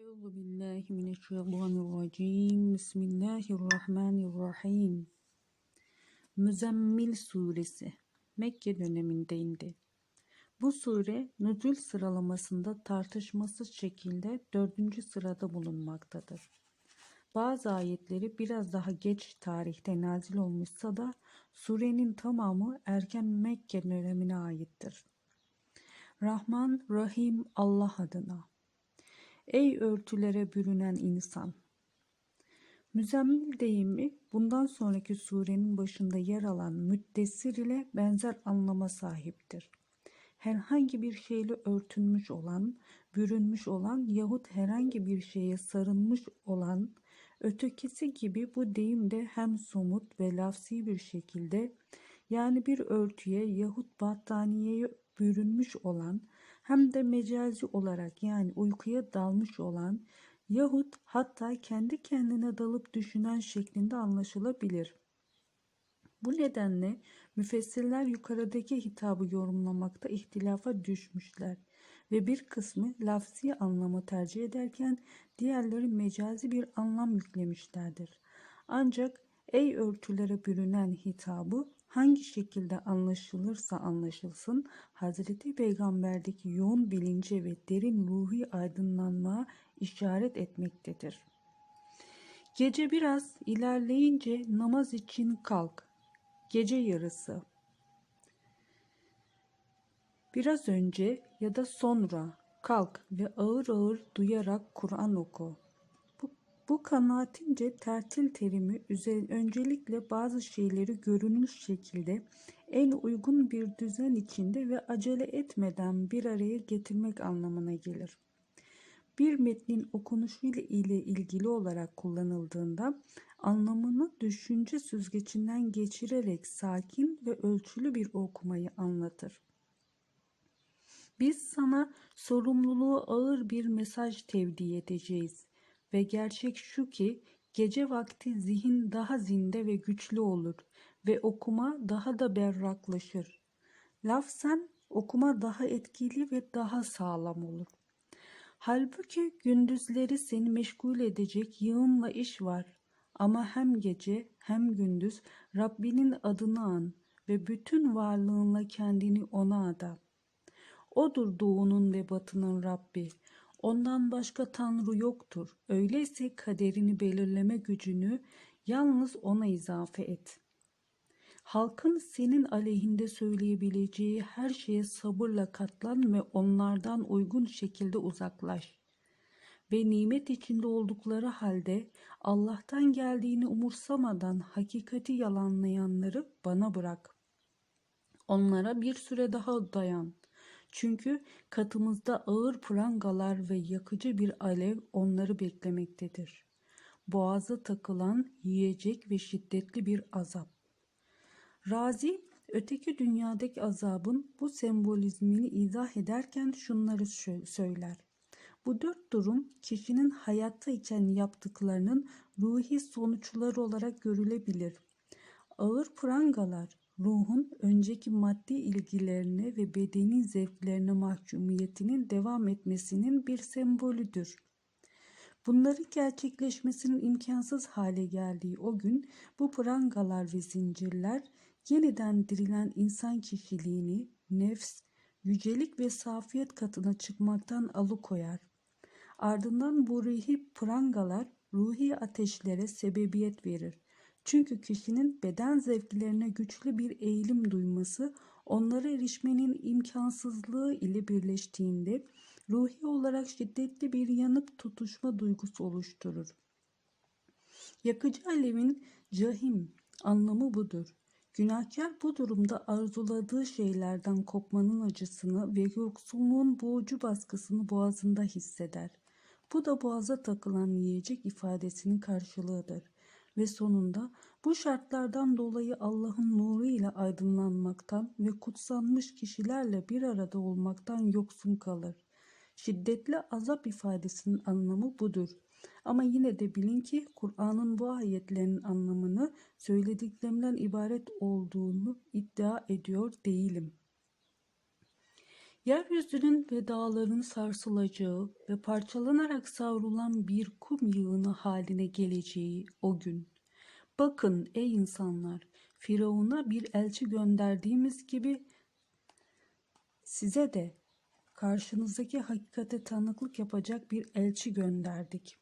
Euzu billahi mineşşeytanirracim. Bismillahirrahmanirrahim. Müzemmil suresi Mekke döneminde indi. Bu sure nüzul sıralamasında tartışmasız şekilde dördüncü sırada bulunmaktadır. Bazı ayetleri biraz daha geç tarihte nazil olmuşsa da surenin tamamı erken Mekke dönemine aittir. Rahman Rahim Allah adına. Ey örtülere bürünen insan! Müzemmil deyimi bundan sonraki surenin başında yer alan müddessir ile benzer anlama sahiptir. Herhangi bir şeyle örtünmüş olan, bürünmüş olan yahut herhangi bir şeye sarılmış olan, ötekisi gibi bu deyim de hem somut ve lafsi bir şekilde yani bir örtüye yahut battaniyeye bürünmüş olan hem de mecazi olarak yani uykuya dalmış olan yahut hatta kendi kendine dalıp düşünen şeklinde anlaşılabilir. Bu nedenle müfessirler yukarıdaki hitabı yorumlamakta ihtilafa düşmüşler ve bir kısmı lafzi anlamı tercih ederken diğerleri mecazi bir anlam yüklemişlerdir. Ancak ey örtülere bürünen hitabı hangi şekilde anlaşılırsa anlaşılsın Hazreti Peygamber'deki yoğun bilince ve derin ruhi aydınlanmaya işaret etmektedir. Gece biraz ilerleyince namaz için kalk. Gece yarısı. Biraz önce ya da sonra kalk ve ağır ağır duyarak Kur'an oku. Bu kanaatimce tertil terimi öncelikle bazı şeyleri görünmüş şekilde en uygun bir düzen içinde ve acele etmeden bir araya getirmek anlamına gelir. Bir metnin okunuşu ile ilgili olarak kullanıldığında anlamını düşünce süzgecinden geçirerek sakin ve ölçülü bir okumayı anlatır. Biz sana sorumluluğu ağır bir mesaj tevdi edeceğiz. Ve gerçek şu ki gece vakti zihin daha zinde ve güçlü olur ve okuma daha da berraklaşır. Lafzen okuma daha etkili ve daha sağlam olur. Halbuki gündüzleri seni meşgul edecek yığınla iş var. Ama hem gece hem gündüz Rabbinin adını an ve bütün varlığınla kendini ona ada. Odur doğunun ve batının Rabbi. Ondan başka tanrı yoktur. Öyleyse kaderini belirleme gücünü yalnız ona izafe et. Halkın senin aleyhinde söyleyebileceği her şeye sabırla katlan ve onlardan uygun şekilde uzaklaş. Ve nimet içinde oldukları halde Allah'tan geldiğini umursamadan hakikati yalanlayanları bana bırak. Onlara bir süre daha dayan. Çünkü katımızda ağır prangalar ve yakıcı bir alev onları beklemektedir. Boğaza takılan yiyecek ve şiddetli bir azap. Razi öteki dünyadaki azabın bu sembolizmini izah ederken şunları söyler. Bu dört durum kişinin hayatta iken yaptıklarının ruhi sonuçları olarak görülebilir. Ağır prangalar, ruhun önceki maddi ilgilerine ve bedeni zevklerine mahkumiyetinin devam etmesinin bir sembolüdür. Bunların gerçekleşmesinin imkansız hale geldiği o gün bu prangalar ve zincirler yeniden dirilen insan kişiliğini, nefs, yücelik ve safiyet katına çıkmaktan alıkoyar. Ardından bu ruhi prangalar ruhi ateşlere sebebiyet verir çünkü kişinin beden zevklerine güçlü bir eğilim duyması onlara erişmenin imkansızlığı ile birleştiğinde ruhi olarak şiddetli bir yanıp tutuşma duygusu oluşturur. Yakıcı alevin cahim anlamı budur. Günahkar bu durumda arzuladığı şeylerden kopmanın acısını ve yoksulluğun boğucu baskısını boğazında hisseder. Bu da boğaza takılan yiyecek ifadesinin karşılığıdır ve sonunda bu şartlardan dolayı Allah'ın nuru ile aydınlanmaktan ve kutsanmış kişilerle bir arada olmaktan yoksun kalır. Şiddetli azap ifadesinin anlamı budur. Ama yine de bilin ki Kur'an'ın bu ayetlerinin anlamını söylediklerimden ibaret olduğunu iddia ediyor değilim. Yeryüzünün ve dağların sarsılacağı ve parçalanarak savrulan bir kum yığını haline geleceği o gün. Bakın ey insanlar, Firavun'a bir elçi gönderdiğimiz gibi size de karşınızdaki hakikate tanıklık yapacak bir elçi gönderdik.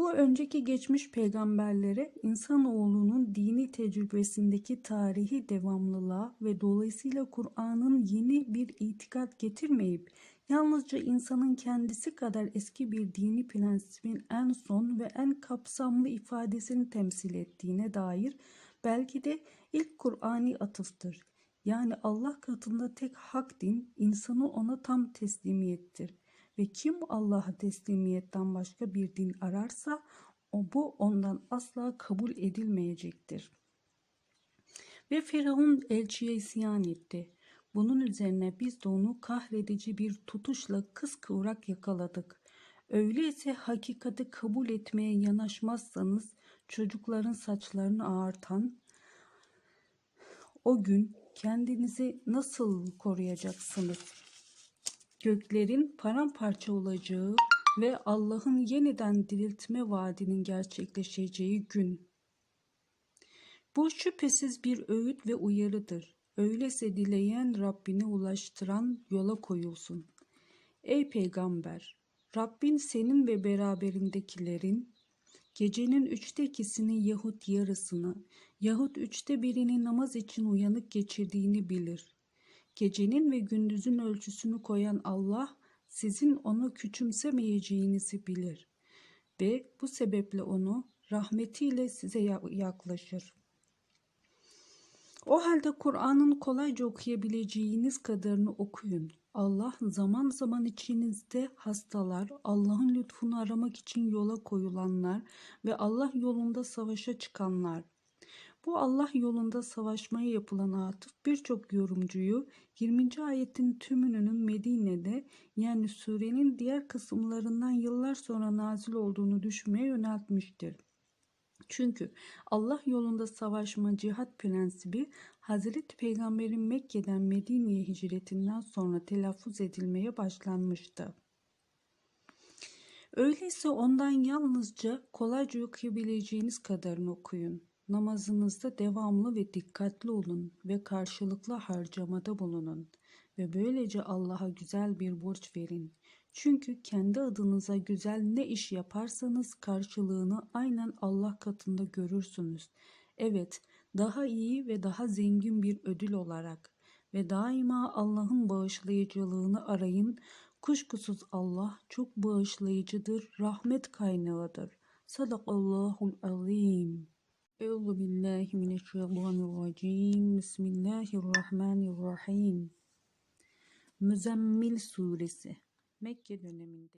Bu önceki geçmiş peygamberlere insanoğlunun dini tecrübesindeki tarihi devamlılığa ve dolayısıyla Kur'an'ın yeni bir itikat getirmeyip yalnızca insanın kendisi kadar eski bir dini prensibin en son ve en kapsamlı ifadesini temsil ettiğine dair belki de ilk Kur'ani atıftır. Yani Allah katında tek hak din insanı ona tam teslimiyettir ve kim Allah'a teslimiyetten başka bir din ararsa o bu ondan asla kabul edilmeyecektir. Ve Firavun elçiye isyan etti. Bunun üzerine biz de onu kahredici bir tutuşla kıskıvrak yakaladık. Öyleyse hakikati kabul etmeye yanaşmazsanız çocukların saçlarını ağartan o gün kendinizi nasıl koruyacaksınız? Göklerin paramparça olacağı ve Allah'ın yeniden diriltme vaadinin gerçekleşeceği gün. Bu şüphesiz bir öğüt ve uyarıdır. Öyleyse dileyen Rabbine ulaştıran yola koyulsun. Ey peygamber! Rabbin senin ve beraberindekilerin gecenin üçte ikisini yahut yarısını yahut üçte birini namaz için uyanık geçirdiğini bilir. Gecenin ve gündüzün ölçüsünü koyan Allah sizin onu küçümsemeyeceğinizi bilir ve bu sebeple onu rahmetiyle size yaklaşır. O halde Kur'an'ın kolayca okuyabileceğiniz kadarını okuyun. Allah zaman zaman içinizde hastalar, Allah'ın lütfunu aramak için yola koyulanlar ve Allah yolunda savaşa çıkanlar, bu Allah yolunda savaşmaya yapılan atıf birçok yorumcuyu 20. ayetin tümünün Medine'de yani surenin diğer kısımlarından yıllar sonra nazil olduğunu düşünmeye yöneltmiştir. Çünkü Allah yolunda savaşma cihat prensibi Hazreti Peygamber'in Mekke'den Medine'ye hicretinden sonra telaffuz edilmeye başlanmıştı. Öyleyse ondan yalnızca kolayca okuyabileceğiniz kadarını okuyun. Namazınızda devamlı ve dikkatli olun ve karşılıklı harcamada bulunun ve böylece Allah'a güzel bir borç verin. Çünkü kendi adınıza güzel ne iş yaparsanız karşılığını aynen Allah katında görürsünüz. Evet, daha iyi ve daha zengin bir ödül olarak ve daima Allah'ın bağışlayıcılığını arayın. Kuşkusuz Allah çok bağışlayıcıdır, rahmet kaynağıdır. Sadakallahul azim. Euzu billahi mineşşeytanirracim. Bismillahirrahmanirrahim. Müzemmil suresi Mekke döneminde